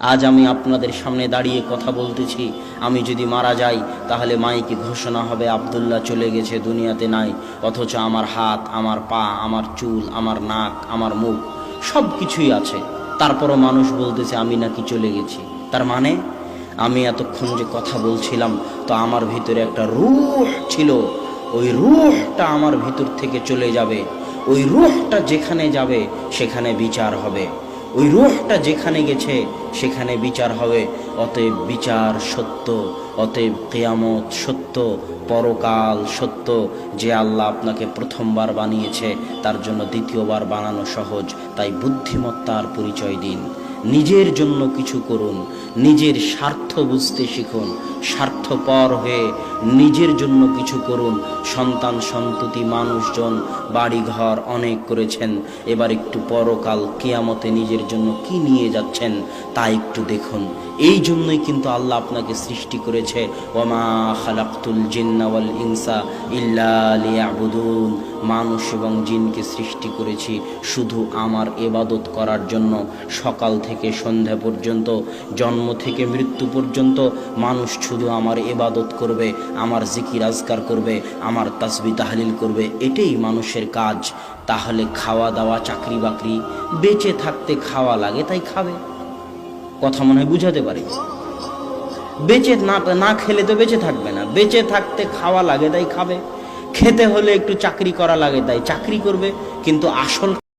আজ আমি আপনাদের সামনে দাঁড়িয়ে কথা বলতেছি। আমি যদি মারা যাই, তাহলে মাইকে ঘোষণা হবে, আবদুল্লাহ চলে গেছে দুনিয়াতে নাই, অথচ আমার হাত, আমার পা, আমার চুল, আমার নাক, আমার মুখ সব কিছুই আছে। তারপরও মানুষ বলতেছে, আমি নাকি চলে গেছি। তার মানে আমি এতক্ষণ যে কথা বলছিলাম, তো আমার ভিতরে একটা রুহ ছিল। ওই রুহটা আমার ভিতর থেকে চলে যাবে। ওই রুহটা যেখানে যাবে, সেখানে বিচার হবে। ওই রুহটা যেখানে গেছে, সেখানে বিচার হবে। অতএব বিচার সত্য, অতএব কেয়ামত সত্য, পরকাল সত্য। যে আল্লাহ আপনাকে প্রথমবার বানিয়েছে, তার জন্য দ্বিতীয়বার বানানো সহজ, তাই বুদ্ধিমত্তার পরিচয় দিন। নিজের জন্য কিছু করুন। নিজের স্বার্থ বুঝতে শিখুন, স্বার্থপর হয়ে নিজের জন্য কিছু করুন। সন্তান সন্ততি মানুষজন বাড়িঘর অনেক করেছেন। এবার একটু পরকাল কেয়ামতে নিজের জন্য কি নিয়ে যাচ্ছেন তা একটু দেখুন। এই জন্যই কিন্তু আল্লাহ আপনাকে সৃষ্টি করেছে, ওমা খালাক্তুল জিন্নাওয়াল ইনসা ইল্লা লিয়াবুদুন। মানুষ এবং জিনকে সৃষ্টি করেছি শুধু আমার এবাদত করার জন্য। সকাল থেকে সন্ধ্যা পর্যন্ত জন্ম থেকে মৃত্যু পর্যন্ত মানুষ শুধু আমার এবাদত করবে, আমার জিকির আজকার করবে, আমার তাসবি তাহলিল করবে, এটাই মানুষের কাজ। তাহলে খাওয়া দাওয়া চাকরি বাকরি বেঁচে থাকতে খাওয়া লাগে তাই খাবে। কথা মনে হয় বুঝাতে পারি? বেঁচে না না খেলে তো বেঁচে থাকবে না। বেঁচে থাকতে খাওয়া লাগে তাই খাবে। খেতে হলে একটু চাকরি করা লাগে তাই চাকরি করবে, কিন্তু আসল